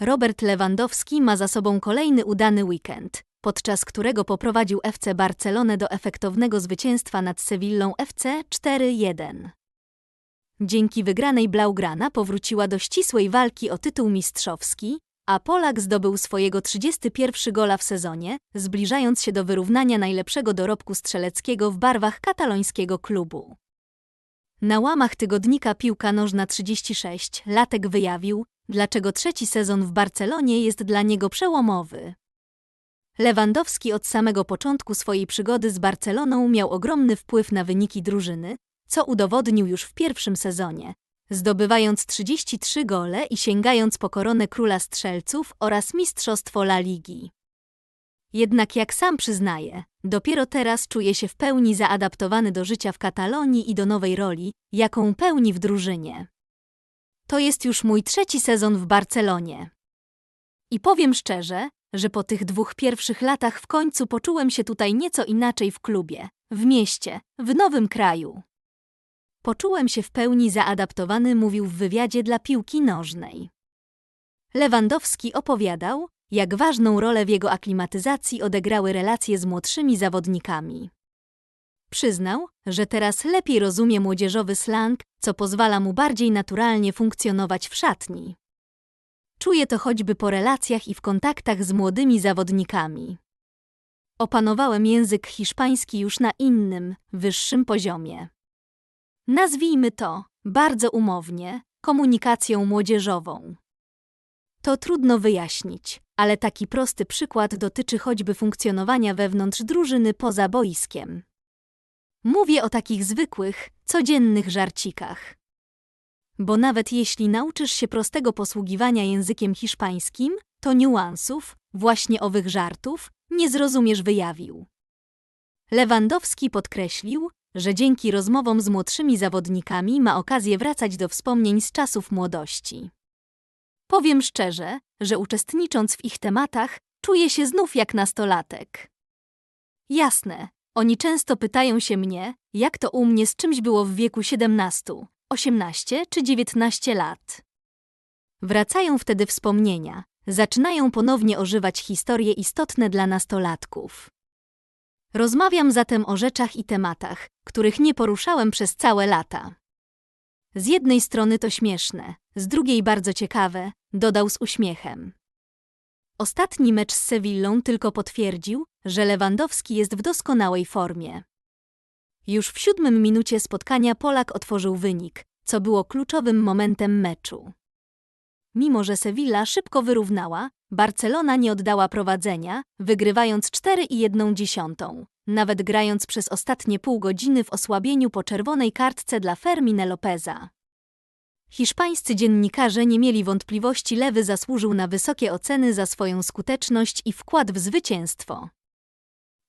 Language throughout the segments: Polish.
Robert Lewandowski ma za sobą kolejny udany weekend, podczas którego poprowadził FC Barcelonę do efektownego zwycięstwa nad Sewillą FC 4-1. Dzięki wygranej Blaugrana powróciła do ścisłej walki o tytuł mistrzowski, a Polak zdobył swojego 31 gola w sezonie, zbliżając się do wyrównania najlepszego dorobku strzeleckiego w barwach katalońskiego klubu. Na łamach tygodnika Piłka Nożna 36 Latek wyjawił, dlaczego trzeci sezon w Barcelonie jest dla niego przełomowy. Lewandowski od samego początku swojej przygody z Barceloną miał ogromny wpływ na wyniki drużyny, co udowodnił już w pierwszym sezonie, zdobywając 33 gole i sięgając po koronę króla strzelców oraz mistrzostwo La Ligi. Jednak jak sam przyznaje, dopiero teraz czuje się w pełni zaadaptowany do życia w Katalonii i do nowej roli, jaką pełni w drużynie. To jest już mój trzeci sezon w Barcelonie. I powiem szczerze, że po tych dwóch pierwszych latach w końcu poczułem się tutaj nieco inaczej w klubie, w mieście, w nowym kraju. Poczułem się w pełni zaadaptowany, mówił w wywiadzie dla piłki nożnej. Lewandowski opowiadał, jak ważną rolę w jego aklimatyzacji odegrały relacje z młodszymi zawodnikami. Przyznał, że teraz lepiej rozumie młodzieżowy slang, co pozwala mu bardziej naturalnie funkcjonować w szatni. Czuje to choćby po relacjach i w kontaktach z młodymi zawodnikami. Opanowałem język hiszpański już na innym, wyższym poziomie. Nazwijmy to, bardzo umownie, komunikacją młodzieżową. To trudno wyjaśnić, ale taki prosty przykład dotyczy choćby funkcjonowania wewnątrz drużyny poza boiskiem. Mówię o takich zwykłych, codziennych żarcikach. Bo nawet jeśli nauczysz się prostego posługiwania językiem hiszpańskim, to niuansów, właśnie owych żartów, nie zrozumiesz wyjawił. Lewandowski podkreślił, że dzięki rozmowom z młodszymi zawodnikami ma okazję wracać do wspomnień z czasów młodości. Powiem szczerze, że uczestnicząc w ich tematach, czuję się znów jak nastolatek. Jasne, oni często pytają się mnie, jak to u mnie z czymś było w wieku 17, 18 czy 19 lat. Wracają wtedy wspomnienia, zaczynają ponownie ożywać historie istotne dla nastolatków. Rozmawiam zatem o rzeczach i tematach, których nie poruszałem przez całe lata. Z jednej strony to śmieszne, z drugiej bardzo ciekawe, dodał z uśmiechem. Ostatni mecz z Sewillą tylko potwierdził, że Lewandowski jest w doskonałej formie. Już w siódmym minucie spotkania Polak otworzył wynik, co było kluczowym momentem meczu. Mimo, że Sevilla szybko wyrównała, Barcelona nie oddała prowadzenia, wygrywając 4,1, nawet grając przez ostatnie pół godziny w osłabieniu po czerwonej kartce dla Fermine Lopeza. Hiszpańscy dziennikarze nie mieli wątpliwości, Lewy zasłużył na wysokie oceny za swoją skuteczność i wkład w zwycięstwo.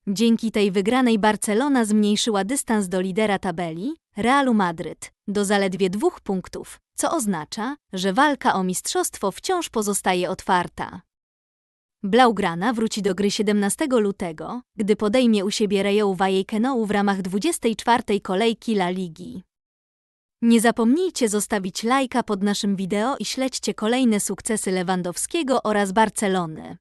Dzięki tej wygranej Barcelona zmniejszyła dystans do lidera tabeli, Realu Madryt, do zaledwie dwóch punktów, co oznacza, że walka o mistrzostwo wciąż pozostaje otwarta. Blaugrana wróci do gry 17 lutego, gdy podejmie u siebie Rayo Vallecano w ramach 24. kolejki La Ligi. Nie zapomnijcie zostawić lajka pod naszym wideo i śledźcie kolejne sukcesy Lewandowskiego oraz Barcelony.